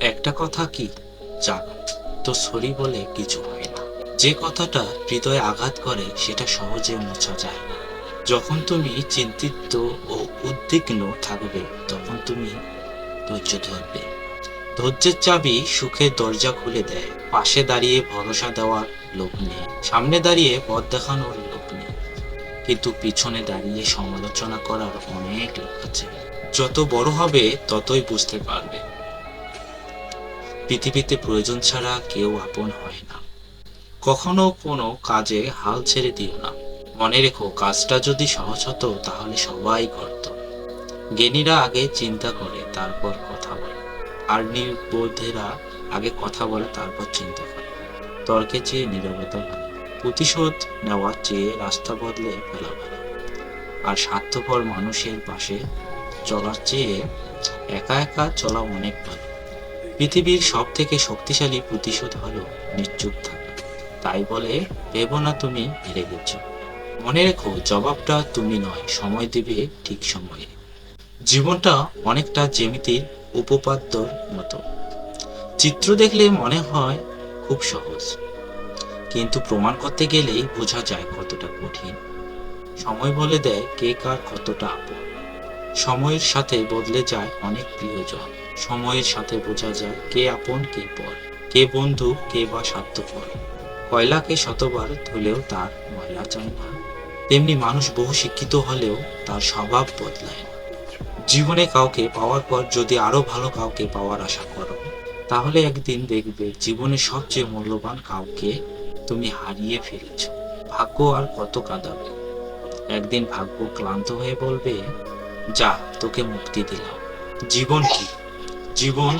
একটা কথা কি? জানো, তো সরি বলে কিছু হয় না। যে কথাটা হৃদয়ে আঘাত করে, সেটা সহজে মোছা যায় না। যখন তুমি চিন্তিত ও উদ্বিগ্ন থাকবে, তখন তুমি ধৈর্য ধরবে। ধৈর্যের চাবি সুখের দরজা খুলে দেয়। পাশে দাঁড়িয়ে ভরসা দেওয়ার লোক নেই। সামনে দাঁড়িয়ে পথ দেখানোর লোক নেই। কিন্তু পিছনে দাঁড়িয়ে সমালোচনা করার অনেক লোক আছে। যত বড় হবে, ততই বুঝতে পারবে। পৃথিবীতে প্রয়োজন ছাড়া কেউ আপন হয় না। কখনো কোনো কাজে হাল ছেড়ে দিও না। মনে রেখো, কাজটা যদি সহজ হতো, তাহলে সবাই করত। জ্ঞানীরা আগে চিন্তা করে, তারপর কথা বলে। আর নির্বোধেরা আগে কথা বলে, তারপর চিন্তা করে। তর্কে চেয়ে নীরবতা ভালো। প্রতিশোধ নেওয়ার চেয়ে রাস্তা বদলে ফেলা ভালো। আর স্বার্থপর মানুষের পাশে চলার চেয়ে একা একা চলা অনেক ভালো। পৃথিবীর সব থেকে শক্তিশালী প্রতিশোধ হলো নিশ্চুপ থাকা। তাই বলে ভেবো না তুমি, হেরে গেছো। মনে রেখো, জবাবটা তুমি নয়, সময় দেবে ঠিক সময়ে। জীবনটা অনেকটা জ্যামিতির উপপাদ্যর মতো। চিত্র দেখলে মনে হয় খুব সহজ। কিন্তু প্রমাণ করতে গেলেই বোঝা যায় কতটা কঠিন। সময় বলে দেয় কে কার কতটা আপন। সময়ের সাথে বদলে যায় অনেক প্রিয়জন। সময়ের সাথে বোঝা যায় কে আপন, কে পর। কে বন্ধু, কে বা স্বার্থপর। কয়লাকে শতবার ধুলেও তার ময়লা চায় না। তেমনি মানুষ বহু শিক্ষিত হলেও তার স্বভাব বদলায় না। জীবনে কাউকে পাওয়ার পর যদি আরও ভালো কাউকে পাওয়ার আশা করো, তাহলে একদিন দেখবে জীবনে সবচেয়ে মূল্যবান কাউকে তুমি হারিয়ে ফেলেছ। ভাগ্য আর কত কাঁদাবে? একদিন ভাগ্য ক্লান্ত হয়ে বলবে যা তোকে মুক্তি দিলাম। জীবন কি? জীবন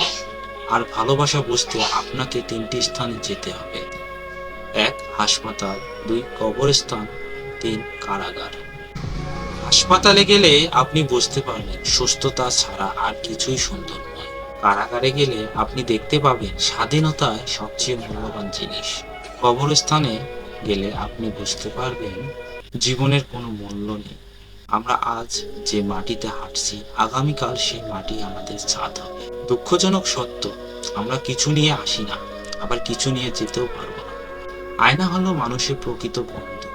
আর ভালোবাসা বুঝতে আপনাকে তিনটি স্থানে যেতে হবে। এক, হাসপাতাল, দুই, কবরস্থান, তিন, কারাগার। হাসপাতালে গেলে আপনি বুঝতে পারবেন, সুস্থতা ছাড়া আর কিছুই সুন্দর নয়। কারাগারে গেলে আপনি দেখতে পাবেন স্বাধীনতায় সবচেয়ে মূল্যবান জিনিস। কবরস্থানে গেলে আপনি বুঝতে পারবেন, জীবনের কোনো মূল্য নেই। আমরা আজ যে মাটিতে হাঁটছি, আগামীকাল সেই মাটি আমাদের ছাদ হবে। দুঃখজনক সত্য, আমরা কিছু নিয়ে আসি না, আবার কিছু নিয়ে যেতেও পারব না। আয়না হলো মানুষের প্রকৃত বন্ধু।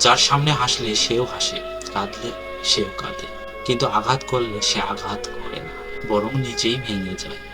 যার সামনে হাসলে সেও হাসে, কাঁদলে সেও কাঁদে। কিন্তু আঘাত করলে সে আঘাত করে না, বরং নিজেই ভেঙে যায়।